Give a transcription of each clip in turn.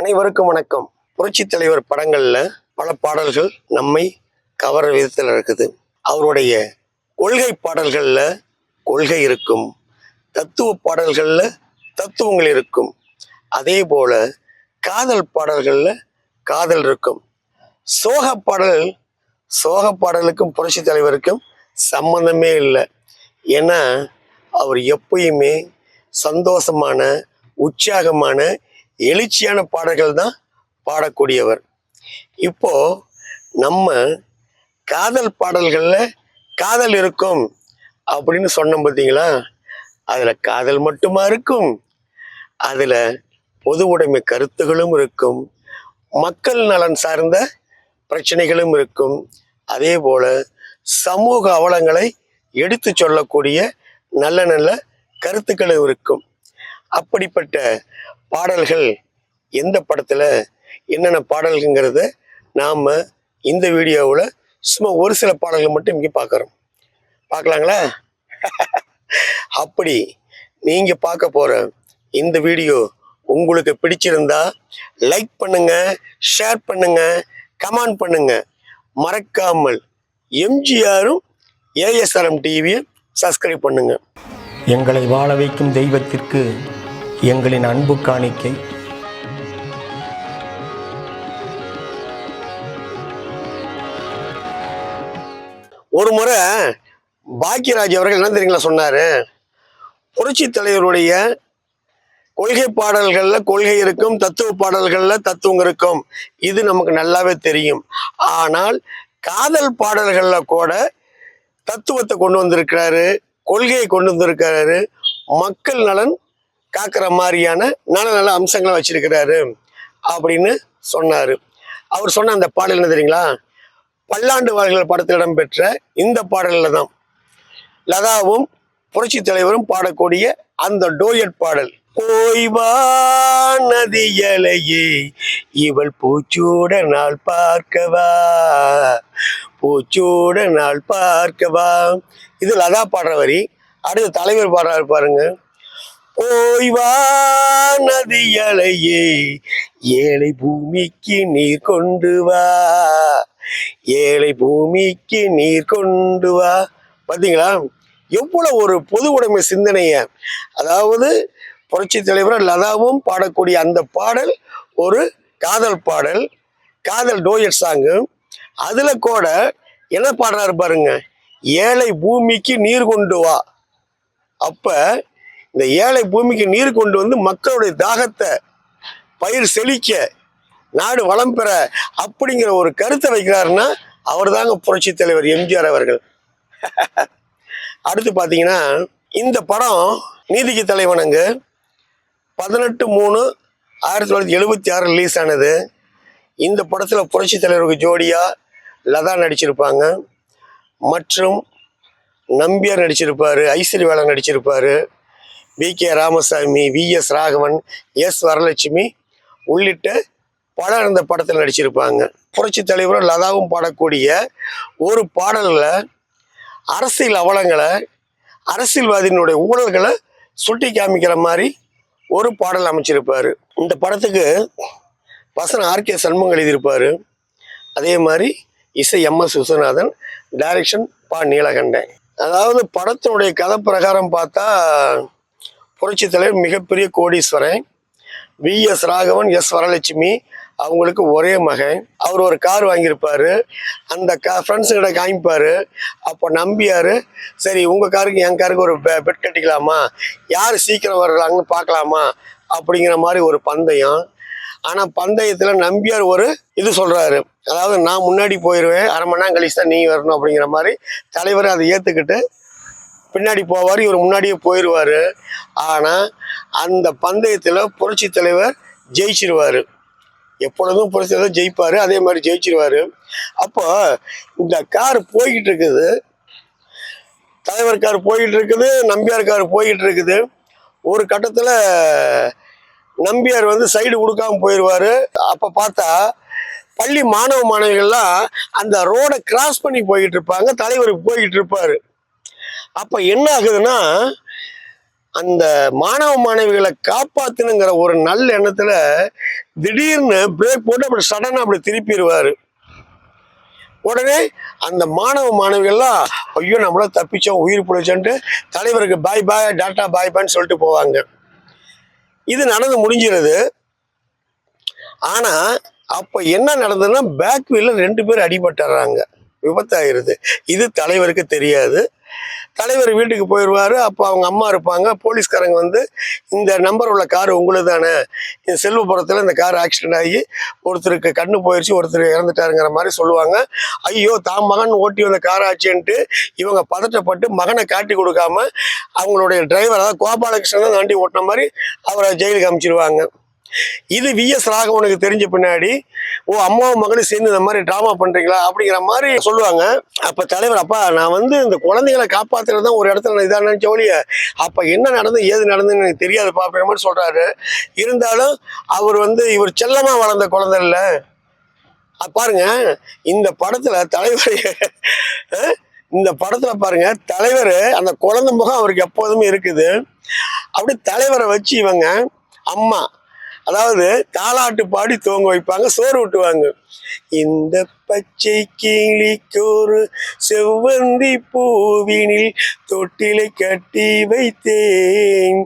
அனைவருக்கும் வணக்கம். புரட்சி தலைவர் படங்களில் பல பாடல்கள் நம்மை கவர விதத்தில் இருக்குது. அவருடைய கொள்கை பாடல்களில் கொள்கை இருக்கும். தத்துவ பாடல்களில் தத்துவங்கள் இருக்கும். அதே போல காதல் பாடல்களில் காதல் இருக்கும். சோக பாடல் சோக பாடலுக்கும் புரட்சி தலைவருக்கும் சம்பந்தமே இல்லை. ஏன்னா அவர் எப்பயுமே சந்தோஷமான உற்சாகமான எழுச்சியான பாடல்கள் தான் பாடக்கூடியவர். இப்போ நம்ம காதல் பாடல்களில் காதல் இருக்கும் அப்படின்னு சொன்னோம் பார்த்தீங்களா? அதில் காதல் மட்டுமா இருக்கும்? அதில் பொது உடைமை கருத்துகளும் இருக்கும். மக்கள் நலன் சார்ந்த பிரச்சனைகளும் இருக்கும். அதே போல் சமூக அவலங்களை எடுத்து சொல்லக்கூடிய நல்ல நல்ல கருத்துக்களும் இருக்கும். அப்படிப்பட்ட பாடல்கள் எந்த படத்தில் என்னென்ன பாடல்கள்ங்கிறத நாம் இந்த வீடியோவில் சும்மா ஒரு சில பாடல்கள் மட்டும் இங்கே பார்க்குறோம் பார்க்கலாங்களா அப்படி நீங்கள் பார்க்க போகிற இந்த வீடியோ உங்களுக்கு பிடிச்சிருந்தா லைக் பண்ணுங்க ஷேர் பண்ணுங்க கமெண்ட் பண்ணுங்க. மறக்காமல் எம்ஜிஆரும் ஏஎஸ்ஆர்எம் டிவியை சப்ஸ்கிரைப் பண்ணுங்க. எங்களை வாழ வைக்கும் தெய்வத்திற்கு எங்களின் அன்பு காணிக்கை. ஒரு முறை பாக்கியராஜ் அவர்கள் என்ன தெரியுங்களா சொன்னாரு? புரட்சி தலைவருடைய கொள்கை பாடல்கள்ல கொள்கை இருக்கும் தத்துவ பாடல்கள்ல தத்துவம் இருக்கும். இது நமக்கு நல்லாவே தெரியும். ஆனால் காதல் பாடல்கள்ல கூட தத்துவத்தை கொண்டு வந்திருக்கிறாரு கொள்கையை கொண்டு வந்திருக்கிறாரு மக்கள் நலன் காக்கிற மாதிரியான நல்ல நல்ல அம்சங்களை வச்சிருக்கிறாரு அப்படின்னு சொன்னாரு. அவர் சொன்ன அந்த பாடல் என்ன தெரியுங்களா? பல்லாண்டு வாழ்கள் படத்தில் இடம்பெற்ற இந்த பாடலில் தான். லதாவும் புரட்சி தலைவரும் பாடக்கூடிய அந்த டோயட் பாடல் ஓய்வா நதியலையே இவள் பூச்சூட நாள் பார்க்கவா பூச்சூட நாள் பார்க்கவா. இது லதா பாடுற வரி. அடுத்து தலைவர் பாடுறாரு பாருங்க. ஓய்வா நதியலையே. ஏழை பூமிக்கு நீர் கொண்டு வா. ஏழை பூமிக்கு நீர் கொண்டு வா. பார்த்தீங்களா எவ்வளவு ஒரு பொது உடைமை சிந்தனைய. அதாவது புரட்சி தலைவர் லதாவும் பாடக்கூடிய அந்த பாடல் ஒரு காதல் பாடல் காதல் டோயட் சாங்கு அதுல கூட என்ன பாடுறாரு பாருங்க. ஏழை பூமிக்கு நீர் கொண்டு வா. அப்போ இந்த ஏழை பூமிக்கு நீர் கொண்டு வந்து மக்களுடைய தாகத்தை பயிர் செழிக்க நாடு வளம் பெற அப்படிங்கிற ஒரு கருத்தை வைக்கிறாருன்னா அவர் தாங்க புரட்சி தலைவர் எம்ஜிஆர் அவர்கள். அடுத்து பார்த்தீங்கன்னா இந்த படம் நீதிக்கு தலைவனுங்க. பதினெட்டு மூணு ஆயிரத்தி தொள்ளாயிரத்தி எழுபத்தி ஆறு ரிலீஸ் ஆனது. இந்த படத்தில் புரட்சி தலைவருக்கு ஜோடியாக லதா நடிச்சிருப்பாங்க. மற்றும் நம்பியார் நடிச்சிருப்பாரு ஐஸ்வர்யவேலன் நடிச்சிருப்பார். V K Ramasamy V S Raghavan S Varalakshmi உள்ளிட்ட பலர் இந்த படத்தில் நடிச்சிருப்பாங்க. புரட்சி தலைவரும் லதாவும் பாடக்கூடிய ஒரு பாடலில் அரசியல் அவலங்களை அரசியல்வாதியினுடைய ஊழல்களை சுட்டி காமிக்கிற மாதிரி ஒரு பாடல் அமைச்சிருப்பார். இந்த படத்துக்கு வசனம் ஆர்கே சண்முகம் எழுதியிருப்பாரு. அதே மாதிரி இசை எம் எஸ் விஸ்வநாதன் டைரக்ஷன் பா நீலகண்டன். அதாவது படத்தினுடைய கதை பிரகாரம் பார்த்தா புரட்சி தலைவர் மிகப்பெரிய கோடீஸ்வரன். V. S. Raghavan S. Varalakshmi அவங்களுக்கு ஒரே மகன். அவர் ஒரு கார் வாங்கியிருப்பாரு. அந்த கா ஃப்ரெண்ட்ஸுக்கிட்ட காமிப்பார். அப்போ நம்பியார் சரி உங்கள் காருக்கு என் காருக்கு ஒரு பெ பெட் கட்டிக்கலாமா? யார் சீக்கிரம் வர்றாங்கன்னு பார்க்கலாமா? அப்படிங்கிற மாதிரி ஒரு பந்தயம். ஆனால் பந்தயத்தில் நம்பியார் ஒரு இது சொல்கிறாரு அதாவது நான் முன்னாடி போயிடுவேன் அரை மணி நேரம் கழிச்சு தான் நீ வரணும். அப்படிங்கிற மாதிரி தலைவர் அதை ஏற்றுக்கிட்டு பின்னாடி போவார் இவர் முன்னாடியே போயிடுவார் ஆனால் அந்த பந்தயத்தில் புரட்சி தலைவர் ஜெயிச்சிருவார். எப்பொழுதும் புரட்சி தலைவர் ஜெயிப்பார் அதே மாதிரி ஜெயிச்சிருவார். அப்போ இந்த கார் போய்கிட்டு இருக்குது தலைவர் கார் போய்கிட்டு இருக்குது நம்பியார் கார் போய்கிட்டு இருக்குது ஒரு கட்டத்தில் நம்பியார் வந்து சைடு கொடுக்காம போயிடுவார் அப்போ பார்த்தா பள்ளி மாணவ மாணவிகள்லாம் அந்த ரோடை கிராஸ் பண்ணி போய்கிட்டு இருப்பாங்க தலைவர் போய்கிட்டு இருப்பாரு அப்போ என்ன ஆகுதுன்னா அந்த மாணவ மாணவிகளை காப்பாத்தணுங்கிற ஒரு நல்ல எண்ணத்துல திடீர்னு பிரேக் போட்டு அப்படி சடனாக அப்படி திருப்பிடுவாரு. உடனே அந்த மாணவ மாணவிகள்லாம் ஐயோ நம்மள தப்பிச்சோம் உயிர் பிடிச்சோன்ட்டு தலைவருக்கு பாய் பாய் டாட்டா பாய் பாய்ன்னு சொல்லிட்டு போவாங்க. இது நடந்து முடிஞ்சிருது. ஆனால் அப்போ என்ன நடந்ததுன்னா பேக் வீலில் ரெண்டு பேர் அடிபட்டுறாங்க. விபத்தாயிருது. இது தலைவருக்கு தெரியாது. தலைவர் வீட்டுக்கு போயிடுவாரு. அப்போ அவங்க அம்மா இருப்பாங்க. போலீஸ்காரங்க வந்து இந்த நம்பர் உள்ள கார் உங்களுக்கு தானே இந்த செல்வபுரத்தில் இந்த கார் ஆக்சிடென்ட் ஆகி ஒருத்தருக்கு கண்ணு போயிடுச்சு ஒருத்தர் இறந்துட்டாருங்கிற மாதிரி சொல்லுவாங்க. ஐயோ தான் மகன் ஓட்டி வந்த கார் ஆச்சுன்ட்டு இவங்க பதட்டப்பட்டு மகனை காட்டி கொடுக்காம அவங்களுடைய டிரைவர் அதாவது கோபாலகிருஷ்ணன் தான் தாண்டி ஓட்டின மாதிரி அவரை ஜெயிலுக்கு அமைச்சிருவாங்க. இது விஎஸ் ராகவனுக்கு தெரிஞ்ச பின்னாடி ஓ அம்மாவும் மகனும் சேர்ந்து இந்த மாதிரி ட்ராமா பண்றீங்களா? அப்படிங்கிற மாதிரி சொல்லுவாங்க. அப்ப தலைவர் அப்பா நான் வந்து இந்த குழந்தைகளை காப்பாத்துறது தான் ஒரு இடத்துல நான் இதாக நினைச்ச ஒழிய அப்ப என்ன நடந்து ஏது நடந்துன்னு எனக்கு தெரியாதுப்பா அப்படிங்கிற மாதிரி சொல்றாரு. இருந்தாலும் அவர் வந்து இவர் செல்லமா வளர்ந்த குழந்தை இல்ல. பாருங்க இந்த படத்துல தலைவர் இந்த படத்துல பாருங்க தலைவர் அந்த குழந்தை முகம் அவருக்கு எப்போதுமே இருக்குது. அப்படி தலைவரை வச்சு இவங்க அம்மா அதாவது தாலாட்டு பாடி தூங்க வைப்பாங்க சோறு ஊட்டுவாங்க. இந்த பச்சை கிளிக்கொரு செவ்வந்தி பூவினில் தொட்டிலை கட்டி வைத்தேன்.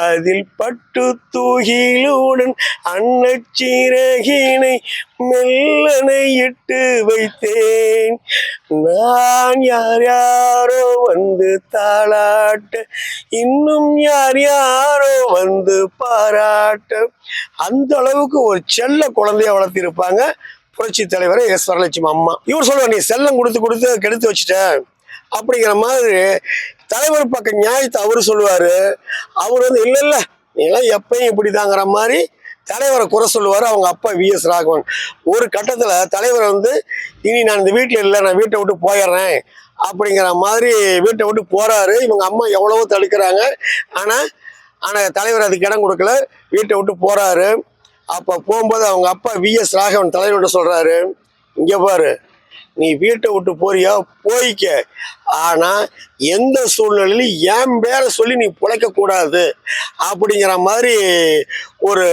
அதில் பட்டு தூகிலுடன் அன்னச்சிறகினை மெல்லனை இட்டு வைத்தேன். நான் யார் யாரோ வந்து தாளாட்ட இன்னும் யார் யாரோ வந்து பாராட்ட. அந்த அளவுக்கு ஒரு செல்ல குழந்தைய வளர்த்திருப்பாங்க. புரட்சி தலைவர் எஸ் வரலட்சுமி அம்மா. இவர் சொல்லுவார் நீ செல்லம் கொடுத்து கொடுத்து கெடுத்து வச்சுட்ட அப்படிங்கிற மாதிரி தலைவர் பக்கம் நியாயத்தை அவர் சொல்லுவார். அவர் வந்து இல்லை இல்லை நீங்களாம் எப்பயும் இப்படிதாங்கிற மாதிரி தலைவரை குறை சொல்லுவார். அவங்க அப்பா வி. எஸ். ராகவன். ஒரு கட்டத்தில் தலைவர் வந்து இனி நான் இந்த வீட்டில் இல்லை நான் வீட்டை விட்டு போயிடுறேன். அப்படிங்கிற மாதிரி வீட்டை விட்டு போகிறாரு இவங்க அம்மா எவ்வளவோ தடுக்கிறாங்க. ஆனால் ஆனால் தலைவர் அதுக்கு இடம் கொடுக்கல. வீட்டை விட்டு போகிறாரு அப்போ போகும்போது அவங்க அப்பா விஎஸ் ராகவன் தலைவர்கிட்ட சொல்கிறாரு இங்கே பாரு நீ வீட்டை விட்டு போறியா? போய்க்க. ஆனால் எந்த சூழ்நிலையிலும் என் பேரை சொல்லி நீ பிழைக்கக்கூடாது அப்படிங்கிற மாதிரி ஒரு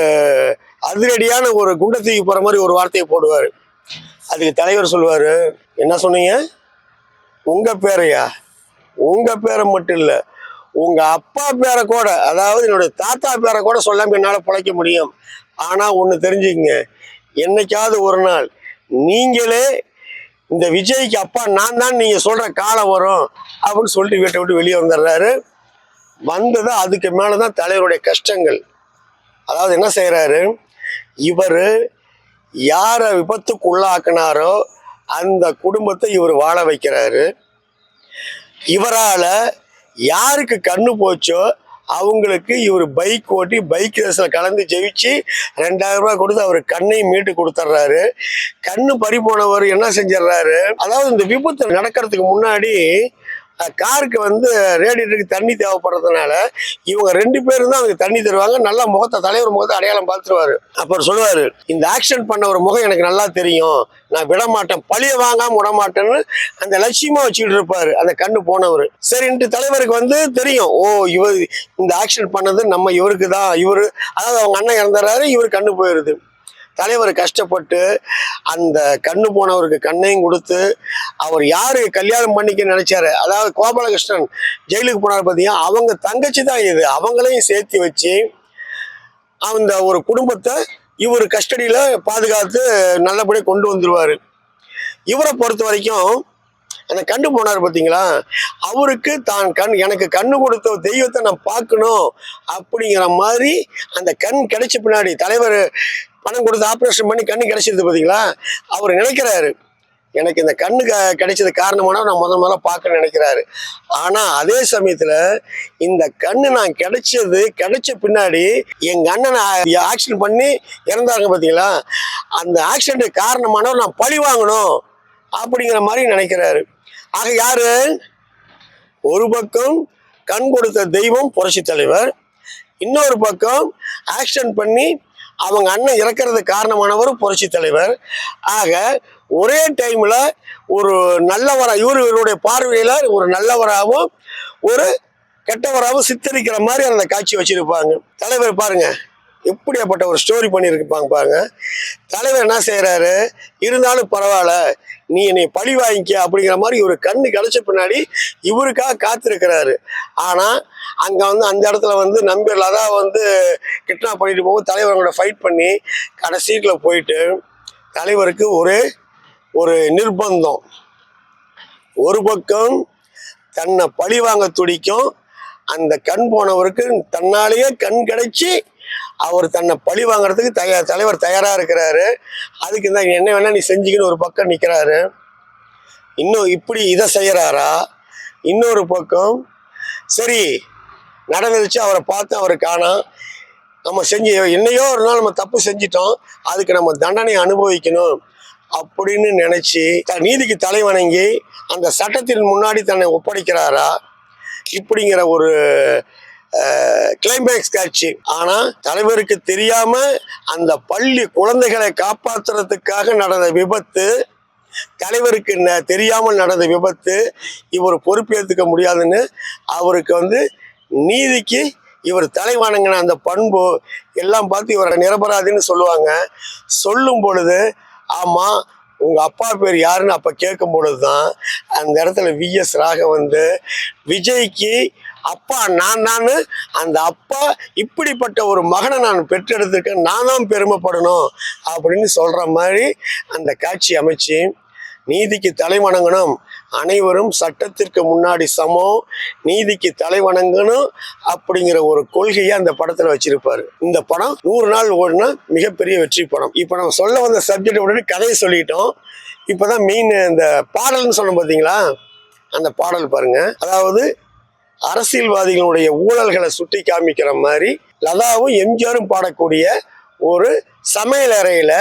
அதிரடியான ஒரு குண்டை தூக்கி மாதிரி ஒரு வார்த்தையை போடுவார். அதுக்கு தலைவர் சொல்லுவார் என்ன சொன்னீங்க? உங்கள் பேரையா? உங்கள் பேரை மட்டும் இல்லை உங்க அப்பா பேரை கூட அதாவது என்னுடைய தாத்தா பேரை கூட சொல்லாம என்னால் பிழைக்க முடியும். ஆனா ஒன்று தெரிஞ்சுக்கங்க. என்னைக்காவது ஒரு நாள் நீங்களே இந்த விஜய்க்கு அப்பா நான் தான் நீங்க சொல்ற காலம் வரும் அப்படின்னு சொல்லிட்டு வீட்டை விட்டு வெளியே வந்துடுறாரு. வந்தது அதுக்கு மேலதான் தலைவருடைய கஷ்டங்கள். அதாவது என்ன செய்யறாரு இவர் யாரை விபத்துக்குள்ளாக்குனாரோ அந்த குடும்பத்தை இவர் வாழ வைக்கிறாரு. இவரால யாருக்கு கண்ணு போச்சோ அவங்களுக்கு இவர் பைக் ஓட்டி பைக் ரேஸில் கலந்து ஜெயிச்சு ரெண்டாயிரம் ரூபாய் கொடுத்து அவர் கண்ணையும் மீட்டு கொடுத்துட்றாரு கண்ணு பறி போனவர் என்ன செஞ்சிடுறாரு அதாவது இந்த விபத்து நடக்கிறதுக்கு முன்னாடி காருக்கு வந்து ரேடியேட்டருக்கு தண்ணி தேவைப்படுறதுனால இவங்க ரெண்டு பேரும் தான் அவங்க தண்ணி தருவாங்க. நல்லா முகத்தை தலைவர் முகத்தை அடையாளம் பார்த்துருவாரு. அப்புறம் சொல்லுவார் இந்த ஆக்சிடென்ட் பண்ண ஒரு முகம் எனக்கு நல்லா தெரியும். நான் விட மாட்டேன் பழிய வாங்காம விட மாட்டேன்னு அந்த லட்சியமா வச்சுக்கிட்டு இருப்பாரு அந்த கண்ணு போனவர். சரின்ட்டு தலைவருக்கு வந்து தெரியும் ஓ இவர் இந்த ஆக்சிடென்ட் பண்ணது நம்ம இவருக்கு தான். இவரு அதாவது அவங்க அண்ணன் இறந்துறாரு இவர் கண்ணு போயிருது. தலைவர் கஷ்டப்பட்டு அந்த கண்ணு போனவருக்கு கண்ணையும் கொடுத்து அவர் யாரு கல்யாணம் பண்ணிக்க நினைச்சாரு? அதாவது கோபாலகிருஷ்ணன் ஜெயிலுக்கு போனார் பார்த்தீங்கன்னா அவங்க தங்கச்சி தான் இது. அவங்களையும் சேர்த்து வச்சு அந்த ஒரு குடும்பத்தை இவர் கஸ்டடியில் பாதுகாத்து நல்லபடியாக கொண்டு வந்துடுவார் இவரை பொறுத்த வரைக்கும் அந்த கண்டு போனார் பார்த்தீங்களா அவருக்கு தான் கண் எனக்கு கண்ணு கொடுத்த தெய்வத்தை நான் பார்க்கணும் அப்படிங்கிற மாதிரி அந்த கண் கிடைச்ச பின்னாடி தலைவர் பணம் கொடுத்து ஆப்ரேஷன் பண்ணி கண்ணு கிடைச்சிருது பார்த்தீங்களா அவர் நினைக்கிறாரு. எனக்கு இந்த கண்ணு க- கிடைச்சது காரணமான நான் முதல் முதல்ல பார்க்கணும்னு நினைக்கிறாரு. ஆனால் அதே சமயத்தில் இந்த கண்ணு நான் கிடைச்சது கிடைச்ச பின்னாடி எங்கள் அண்ணனை ஆக்சிடென்ட் பண்ணி இறந்தாங்க பார்த்தீங்களா அந்த ஆக்சிடென்ட் காரணமானவர் நான் பழி வாங்கணும் அப்படிங்கிற மாதிரி நினைக்கிறாரு. ஆக யாரு? ஒரு பக்கம் கண் கொடுத்த தெய்வம் புரட்சி தலைவர் இன்னொரு பக்கம் ஆக்ஷன் பண்ணி அவங்க அண்ணன் இறக்கிறது காரணமானவர் புரட்சி தலைவர். ஆக ஒரே டைமில் ஒரு நல்லவராக இவர் இவருடைய ஒரு நல்லவராகவும் ஒரு கெட்டவராகவும் சித்தரிக்கிற மாதிரி அந்த காட்சி வச்சுருப்பாங்க. தலைவர் பாருங்க எப்படியாப்பட்ட ஒரு ஸ்டோரி பண்ணியிருப்பாங்க பாருங்க. தலைவர் என்ன செய்கிறாரு இருந்தாலும் பரவாயில்ல. நீ என்னை பழி வாங்கிக்க அப்படிங்கிற மாதிரி ஒரு கண்ணு கிடச்ச பின்னாடி இவருக்காக காத்திருக்கிறாரு. ஆனால் அங்கே வந்து அந்த இடத்துல வந்து நம்பியர்ல தான் வந்து கிட்னாப் பண்ணிட்டு போகும் தலைவரோட ஃபைட் பண்ணி கடைசீட்டில் போயிட்டு தலைவருக்கு ஒரு ஒரு நிர்பந்தம். ஒரு பக்கம் தன்னை பழி வாங்க துடிக்கும். அந்த கண் போனவருக்கு தன்னாலேயே கண் கிடைச்சி அவர் தன்னை பழி வாங்குறதுக்கு தயார் தலைவர் தயாராக இருக்கிறாரு. அதுக்கு தான் என்ன வேணால் நீ செஞ்சுக்கின்னு ஒரு பக்கம் நிற்கிறாரு இன்னும் இப்படி இதை செய்கிறாரா இன்னொரு பக்கம் சரி நடந்துருச்சு அவரை பார்த்து அவரை காணோம் நம்ம செஞ்சு என்னையோ ஒரு நாள் நம்ம தப்பு செஞ்சிட்டோம் அதுக்கு நம்ம தண்டனை அனுபவிக்கணும் அப்படின்னு நினச்சி த- நீதிக்கு தலை வணங்கி அந்த சட்டத்தின் முன்னாடி தன்னை ஒப்படைக்கிறாரா? இப்படிங்கிற ஒரு கிளைமேக்ஸ் காட்சி. ஆனா தலைவருக்கு தெரியாம அந்த பள்ளி குழந்தைகளை காப்பாற்றுறதுக்காக நடந்த விபத்து தலைவருக்கு ந- தெரியாமல் நடந்த விபத்து இவர் பொறுப்பேற்றுக்க முடியாதுன்னு அவருக்கு வந்து நீதிக்கு இவர் தலை வணங்கின அந்த பண்பு எல்லாம் பார்த்து இவரை நிரபராதின்னு சொல்லுவாங்க. சொல்லும் பொழுது ஆமா உங்க அப்பா பேர் யாருன்னு அப்ப கேட்கும் பொழுதுதான் அந்த இடத்துல விஎஸ் ராக வந்து விஜய்க்கு அப்பா நான் தான் அந்த அப்பா இப்படிப்பட்ட ஒரு மகனை நான் பெற்றெடுத்திருக்கேன் நான் தான் பெருமைப்படணும் அப்படின்னு சொல்கிற மாதிரி அந்த காட்சி அமைச்சு நீதிக்கு தலை வணங்கணும். அனைவரும் சட்டத்திற்கு முன்னாடி சமம் நீதிக்கு தலை வணங்கணும் அப்படிங்கிற ஒரு கொள்கையை அந்த படத்தில் வச்சிருப்பாரு. இந்த படம் நூறு நாள் ஓடுனா மிகப்பெரிய வெற்றி படம். இப்போ நம்ம சொல்ல வந்த சப்ஜெக்ட் உடனே கதையை சொல்லிட்டோம். இப்போதான் மெயின் இந்த பாடல்னு சொன்னோம் பார்த்தீங்களா அந்த பாடல் பாருங்க. அதாவது அரசியல்வாதிகளுடைய ஊழல்களை சுட்டி காமிக்கிற மாதிரி லதாவும் எம்ஜிஆரும் பாடக்கூடிய ஒரு சமையலறையில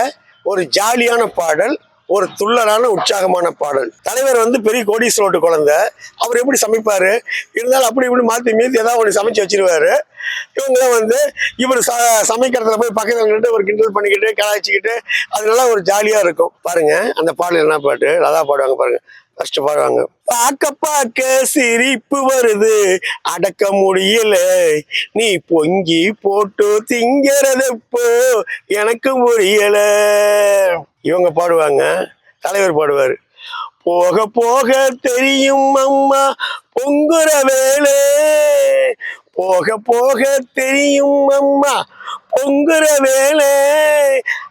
ஒரு ஜாலியான பாடல் ஒரு துள்ளலான உற்சாகமான பாடல். தலைவர் வந்து பெரிய கோடீஸ்வரோட்டு குழந்தை. அவர் எப்படி சமைப்பாரு? இருந்தாலும் அப்படி இப்படி மாத்தி மீத்தி ஏதாவது ஒன்று சமைச்சு வச்சிருவாரு. இவங்களாம் வந்து இவர் ச சமைக்கிறதுல போய் பக்கத்தில் நின்று ஒரு கிண்டல் பண்ணிக்கிட்டு கலாய்ச்சிக்கிட்டு அதனால ஒரு ஜாலியா இருக்கும். பாருங்க அந்த பாடல் என்ன பாட்டு? லதா பாடுவாங்க பாருங்க. கஷ்டப்படுறாங்க பார்க்க பார்க்க சிரிப்பு வருது. அடக்க முடியல. நீ பொங்கி போட்டு திங்கிறதப்போ எனக்கு முடியல. இவங்க பாடுவாங்க. தலைவர் பாடுவார். போக போக தெரியும் அம்மா பொங்குற வேலை. போக போக தெரியும் அம்மா பொங்குற வேலை.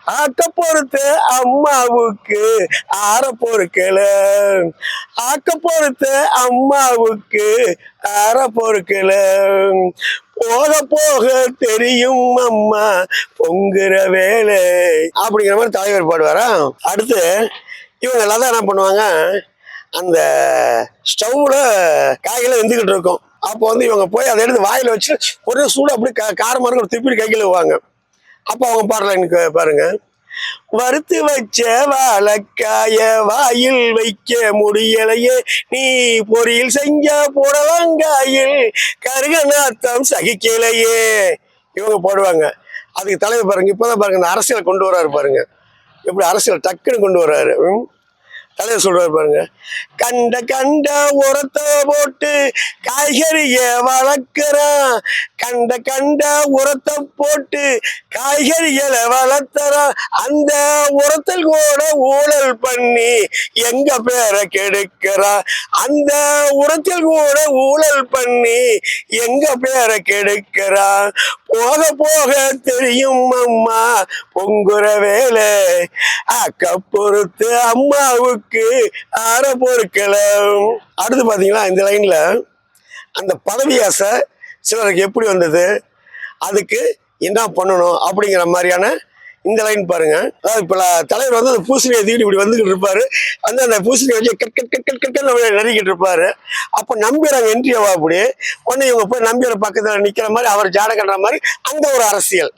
ஆக்க பொறுத்து அம்மாவுக்கு ஆற பொறுக்கல ஆக்க பொறுத்து அம்மாவுக்கு ஆற பொறுக்கல போக போக தெரியும் அம்மா பொங்குற வேலை. அப்படிங்கிற மாதிரி தலைவர் பாடுவாரா? அடுத்து இவங்க எல்லாம் என்ன பண்ணுவாங்க? அந்த ஸ்டவ்ல காய்களை வெந்துக்கிட்டு இருக்கும். அப்போ வந்து இவங்க போய் அதை எடுத்து வாயில் வச்சு ஒரு சூடு அப்படி காரமாக இருக்கும். திருப்பி கை வாங்க அப்போ அவங்க பாடல எனக்கு பாருங்க. வறுத்து வச்ச வாழக்காய வாயில் வைக்க முடியலையே. நீ பொரியல் செஞ்ச புடலங்காயில் கருக நாத்தம் சகிக்கலையே. இவங்க போடுவாங்க. அதுக்கு தலைவர் பாருங்க இப்போதான் பாருங்க இந்த அரசியலை கொண்டு வராரு பாருங்க. எப்படி அரசியல் டக்குன்னு கொண்டு வர்றாரு. ம்? தலைவர் சொல்றாரு பாருங்க. கண்ட கண்ட உரத்தை போட்டு காய்கறிய வளர்க்குறான். கண்ட கண்ட உரத்தை போட்டு காய்கறிகளை வளர்த்துறான். அந்த உரத்தில் கூட ஊழல் பண்ணி எங்க பேரை கெடுக்கிறான்? அந்த உரத்தில் கூட ஊழல் பண்ணி எங்க பேரை கெடுக்கிறான்? போக போக தெரியும் அம்மா பொங்குற வேலை. அக்க பொறுத்து அம்மாவுக்கு ஆற பொறுக்கல அடுத்து பார்த்தீங்கன்னா இந்த லைனில் அந்த பதவி ஆசை சிலருக்கு எப்படி வந்தது? அதுக்கு என்ன பண்ணணும் அப்படிங்கிற மாதிரியான இந்த லைன் பாருங்க. அதாவது இப்போ தலைவர் வந்து அந்த பூசணியை தூக்கிட்டு இப்படி வந்துகிட்டு இருப்பாரு. அந்த அந்த பூசணியை வச்சு cut cut cut cut cut cut நறுக்கிட்டு இருப்பாரு. அப்போ நம்பியர் என்ட்ரி ஆவா அப்படி உடனே இவங்க போய் நம்பியர் பக்கத்தில் நிற்கிற மாதிரி அவர் ஜாட கட்டுற மாதிரி அந்த ஒரு அரசியல்.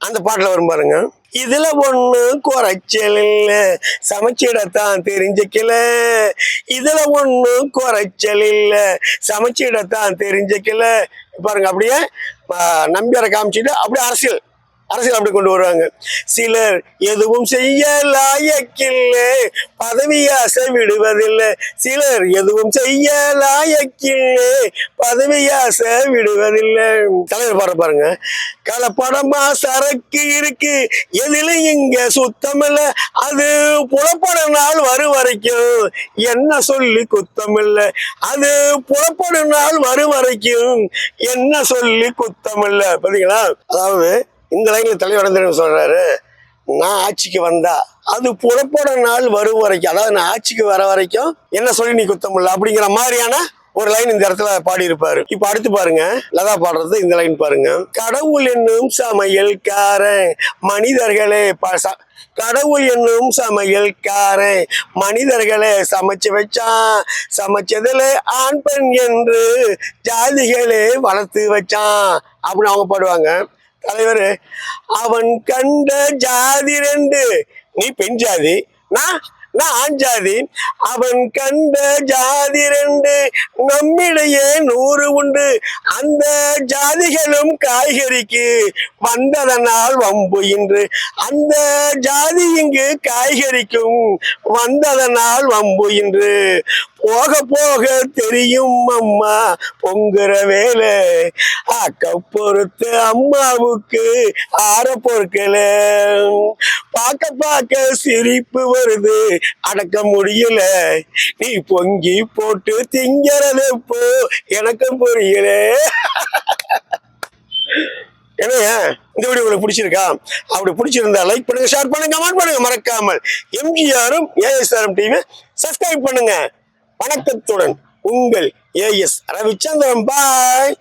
அந்த பாட்டில் வரும் பாருங்க. இதுல ஒண்ணு குறைச்சல் இல்ல. சமைச்சிடத்தான் தெரிஞ்சுக்கல. இதுல ஒண்ணு குறைச்சல் இல்ல. சமைச்சிடத்தான் தெரிஞ்சுக்கல. பாருங்க அப்படியே ஆ, நம்பியாரை காமிச்சிட்டு அப்படியே அரசியல். அரசியல் அப்படி கொண்டு வருவாங்க. சிலர் எதுவும் செய்ய லாயக்கில்லை பதவி ஆசை விடுவதில்லை. சிலர் எதுவும் செய்ய லாயக்கில்லை பதவி ஆசை விடுவதில்லை. தலைவர் பாட பாருங்க. கலப்படமா சரக்கு இருக்கு. எதிலும் இங்க சுத்தமில்ல. அது புலப்படும் நாள் வரும் வரைக்கும். என்ன சொல்லி குத்தமில்ல. அது புலப்படும் நாள் வரும் வரைக்கும். என்ன சொல்லி குத்தமில்ல. பாத்தீங்களா? அதாவது இந்த லைனில் தலைவரந்திரன் சொல்கிறாரு நான் ஆட்சிக்கு வந்தா அது புறப்பட நாள் வரும் வரைக்கும் அதாவது நான் ஆட்சிக்கு வர வரைக்கும் என்ன சொல்லி நீ குத்தமில்ல அப்படிங்கிற மாதிரியான ஒரு லைன் இந்த இடத்துல பாடியிருப்பாரு. இப்ப அடுத்து பாருங்க லதா பாடுறது இந்த லைன் பாருங்க. கடவுள் என்னும் சமையல்காரன் மனிதர்களே ப- ச- கடவுள் என்னும் சமையல்காரன் மனிதர்களே சமைச்சு வச்சான் சமைச்சதுல ஆண் பெண் என்று ஜாதிகளே வளர்த்து வச்சான் அப்படின்னு அவங்க பாடுவாங்க. தலைவர் அவன் கண்ட ஜாதி ரெண்டு. நீ பெண் ஜாதி நான் நான் ஜாதி. அவன் கண்ட ஜாதி ரெண்டு நம்மிடையே நூறு உண்டு. அந்த ஜாதிகளும் காய்கறிக்கு வந்ததனால் வம்பு இன்று. அந்த ஜாதி இங்கு காய்கறிக்கும் வந்ததனால் வம்பு இன்று. போக போக தெரியும் அம்மா பொங்குற வேலை. அக்க பொறுத்து அம்மாவுக்கு ஆற பொறுக்கல. பார்க்க பார்க்க சிரிப்பு வருது அடக்க முடியல. நீ பொங்கி போட்டு திங்கிறது இப்போ எனக்கும் புரியல. என்னையா இந்த வீடியோ உங்களுக்கு பிடிச்சிருக்கா? அப்படி பிடிச்சிருந்தா லைக் பண்ணுங்க ஷேர் பண்ணுங்க கமெண்ட் பண்ணுங்க. மறக்காமல் எம்ஜிஆரும் ஏஎஸ்ஆரும் டிவி சப்ஸ்கிரைப் பண்ணுங்க. வணக்கத்துடன் உங்கள் ஏஎஸ் ரவிச்சந்திரன். பாய்.